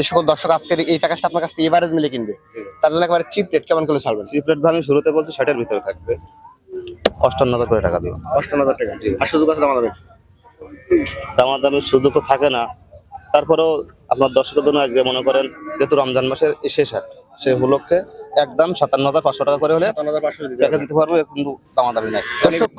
যে সকল দর্শক আজকের এই প্যাকেজটা আপনার কাছ থেকে এভারেজ মিলে কিনবে তার জন্য একেবারে চিপ রেট কেমন করে ছাড়বেন? চিপ রেট আমি শুরুতে বলছি ষাটের ভিতরে থাকবে। অষ্টান্ন হাজার করে টাকা দিব অষ্টান্ন হাজার টাকা আর সুযোগ আছে দাম দামার দামের সুযোগ তো থাকে না। তারপরেও আপনার দর্শকের জন্য আজকে মনে করেন যেহেতু রমজান মাসের শেষ হাট সেই উপলক্ষে একদম সাতান্ন হাজার পাঁচশো টাকা করে হলে দিতে টাকা দিতে পারব কিন্তু দামাদামি নাই। দর্শক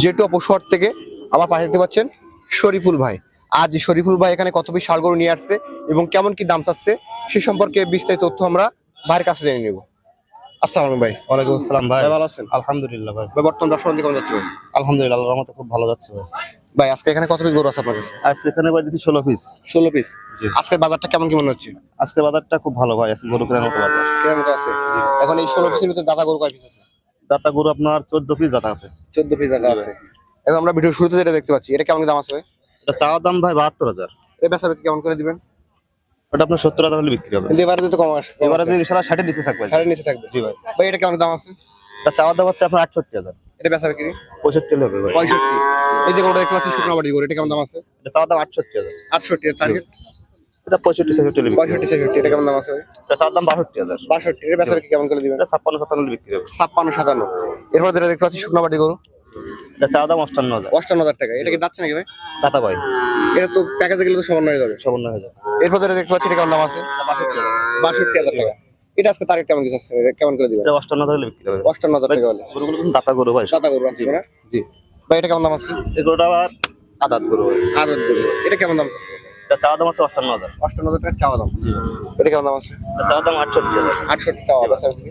জেটু পশুহাট থেকে আমার পাশে দেখতে পাচ্ছেন শরীফুল ভাই। আজ শরীফুল ভাই এখানে কত পিস শালগরু নিয়ে আসছে এবং কেমন কি দাম চাচ্ছে সে সম্পর্কে বিস্তারিত তথ্য আমরা ভাইয়ের কাছে জেনে নেব। আসসালামু ভাই। ওয়ালাইকুম আসসালাম ভাই। ভালো আছেন? আলহামদুলিল্লাহ ভাই। ভাই বর্তমান ব্যবসা বাণিজ্য কেমন যাচ্ছে ভাই? আলহামদুলিল্লাহ আল্লাহর রহমতে খুব ভালো যাচ্ছে ভাই। ভাই আজকে এখানে কত পিস গরু আছে আপনার কাছে? ভাই দিচ্ছি ষোলো পিস। ষোলো পিস। আজকের বাজারটা কেমন কি মনে হচ্ছে? আজকে বাজারটা খুব ভালো ভাই আজকে গরু কেনার মতো বাজার। কেমন কি আছে? এখন এই ষোলো পিসের ভিতরে দাদা গরু কয় পিস আছে? দাতা গরু আপনার চোদ্দ পিস দাতা আছে। চোদ্দ পিস দাদা আছে। এখন আমরা ভিডিও শুরুতে যেটা দেখতে পাচ্ছি এটা কেমন দাম আছে ভাই? এটা চাওয়ার দাম ভাই বাহাত্তর হাজার। এটা বেচা বিক্রি কেমন করে দিবেন? ওটা আপনার সত্তর হাজার হলে বিক্রি হবে। এবারে তো কম আসবে এবারে যে ইনশাল্লাহ ষাটের নিচে থাকবে। নিচে থাকবে। জি ভাই। ভাই এটা কেমন দাম আছে? এটা চাওয়ার দাম হচ্ছে আপনার আটষট্টি হাজার। এটা বেচা বিক্রি? পঁয়ষট্টি হবে ভাই। পঁয়ষট্টি। এই যে গরুটা দেখতে পাচ্ছি শুকনো বাড়ি গরু এটা কেমন দাম আছে? এটা চাওয়ার দাম আটষট্টি হাজার। আটষট্টি টার্গেট এটা পঁয়ষট্টি ছেষট্টি হলে পঁয়ষট্টি ছেষট্টি এটা কেমন দাম আছে এটা চাওয়ার দাম বাষট্টি হাজার। বাষট্টি এটা বেচা বিক্রি কেমন করে দিবেন? এটা ছাপ্পান্ন সাতান্ন বিক্রি হবে। ছাপ্পান্ন সাতান্ন। এরপর যেটা দেখতে পাচ্ছি শুকনো বাড়ি গরু। এটা চাওয়ার দাম অষ্টান্ন হাজার। অষ্টান্ন হাজার টাকা। এটা কি যাচ্ছে নাকি ভাই? দাতা ভাই। এটা তো প্যাকেজে গেলে তো সমান হয়ে যাবে। সামান্য হয়ে যাবে। এরপর যেটা দেখতে পাচ্ছি এটা কেমন দাম আছে? বাষট্টি হাজার টাকা। এটা আজকে তারিখ কেমন কিছু আসছে কেমন করে এটা অষ্টান্ন হাজার হলে বিক্রি হবে। অষ্টান্ন হাজার টাকা গরুগুলো দাতা গরু ভাই। সাদা গরু আছে না? জি। ভাই এটা কেমন দাম আছে? এই গরুটা আবার আদাত গরু আদত গরু। এটা কেমন দাম আছে? এটা দাম আছে অষ্টান্ন হাজার। অষ্টান্ন হাজার টাকা চাওয়া দাম। এটা কেমন দাম আছে? এটা চাওয়ার দাম আটষট্টি হাজার। আটষট্টি চাওয়া বিক্রি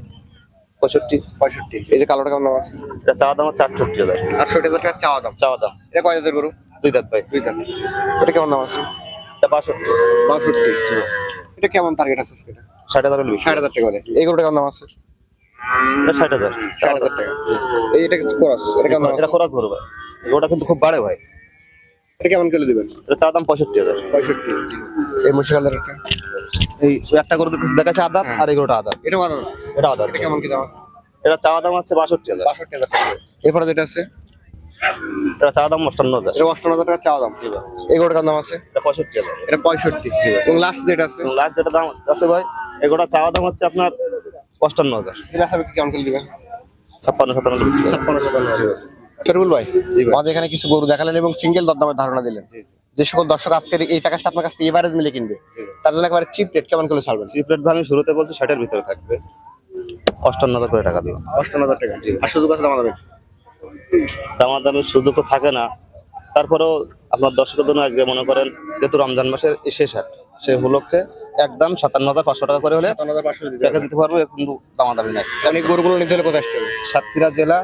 পঁয়ষট্টি। পঁয়ষট্টি। এই যে কালোটা কেমন দাম আছে? এটা চাওয়ার দাম হচ্ছে আটষট্টি হাজার। আটষট্টি হাজার টাকা চাওয়া দাম। চাওয়ার দাম। এটা কয় হাজার গরু? দুই দাঁত ভাই। দুইটা এটা কেমন দাম আছে? এটা বাষট্টি। বাষট্টি। এটা কেমন টার্গেট আছে এটা? ষাট হাজার ষাট হাজার টাকা বলে এই গরুটা কেমন দাম আছে? এটা ষাট হাজার। ষাট হাজার টাকা। এই এটা কিন্তু খরচ এটা কেমন এটা খরচ গরু ভাই। গরুটা কিন্তু খুব বাড়ে ভাই। এটা কেমন করে দিবেন? এটা চাওয়ার দাম পঁয়ষট্টি হাজার। পঁয়ষট্টি। এই মুর্শিদাবাদের একটা? এই একটা গরু দেখাচ্ছে আদাত আর এই গরুটা আদাত এটা আদাত এটা কেমন কি দাম এটা চাওয়া দাম হচ্ছে বাষট্টি হাজার। বাষট্টি হাজার এরপরে যেটা আছে? এটা চাওয়া দাম অষ্টান্ন হাজার। এটা অষ্টান্ন হাজার টাকা চাওয়া দাম। দাম আছে? এটা পঁয়ষট্টি হাজার। এটা পঁয়ষট্টি। এবং লাস্ট যেটা আছে? লাস্ট যেটা দাম আছে ভাই চাওয়া দাম হচ্ছে আপনার অষ্টান্ন হাজার। এটা আছে কেমন করে দিবেন ছাপ্পান্ন সাতান্ন ছাপ্পান্ন সাতান্ন। শরীফুল ভাই। জি ভাই। আমাদের এখানে কিছু গরু দেখালেন এবং সিঙ্গেল দরদামের ধারণা দিলেন। যে সকল দর্শক আজকের এই প্যাকেজটা আপনার কাছ থেকে এভারেজ মিলে কিনবে তার জন্য একেবারে চিপ রেট কেমন করে ছাড়বেন? চিপ রেট ভাই আমি শুরুতে বলছি ষাটের ভিতরে থাকবে। অষ্টান্ন হাজার করে টাকা দিব অষ্টান্ন হাজার টাকা আর সুযোগ আছে দাম দেবেন দামার দামের সুযোগ তো থাকে না। তারপরেও আপনার দর্শকের জন্য আজকে মনে করেন যেহেতু রমজান মাসের শেষ হাট সেই উপলক্ষে একদম সাতান্ন হাজার পাঁচশো টাকা করে হলে সাতান্ন হাজার পাঁচশো টাকা দিতে পারব কিন্তু দামাদামি নাই। আমি গরুগুলো নিতে হলে কোথায় আসতে হবে? সাতক্ষীরা জেলা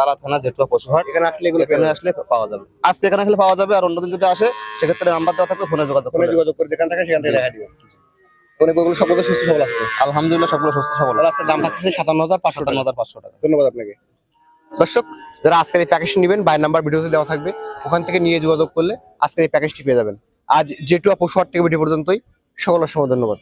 তারা থানা জেঠুয়া পশুহাট এখানে আসলে এগুলো এখানে আসলে পাওয়া যাবে। আজকে এখানে আসলে পাওয়া যাবে আর অন্যদিন যদি আসে সেক্ষেত্রে নাম্বার দেওয়া থাকবে ফোনে যোগাযোগ ফোনে যোগাযোগ করে যেখান থাকে সেখান থেকে দেখা দিবেন। সুস্থ সবল আছে। আলহামদুলিল্লাহ সবগুলো সুস্থ সবল। আজকে দাম থাকছে সাতান্ন হাজার পাঁচশো সাতান্ন হাজার পাঁচশো টাকা। ধন্যবাদ আপনাকে। দর্শক যারা আজকের এই নেবেন বাইরের নাম্বার ভিডিওতে দেওয়া থাকবে ওখান থেকে নিয়ে যোগাযোগ করলে আজকের এই প্যাকেজটি পেয়ে যাবেন। আজ জেটুয়া পশুহাট থেকে ভিডিও পর্যন্তই। সকলের সময় ধন্যবাদ।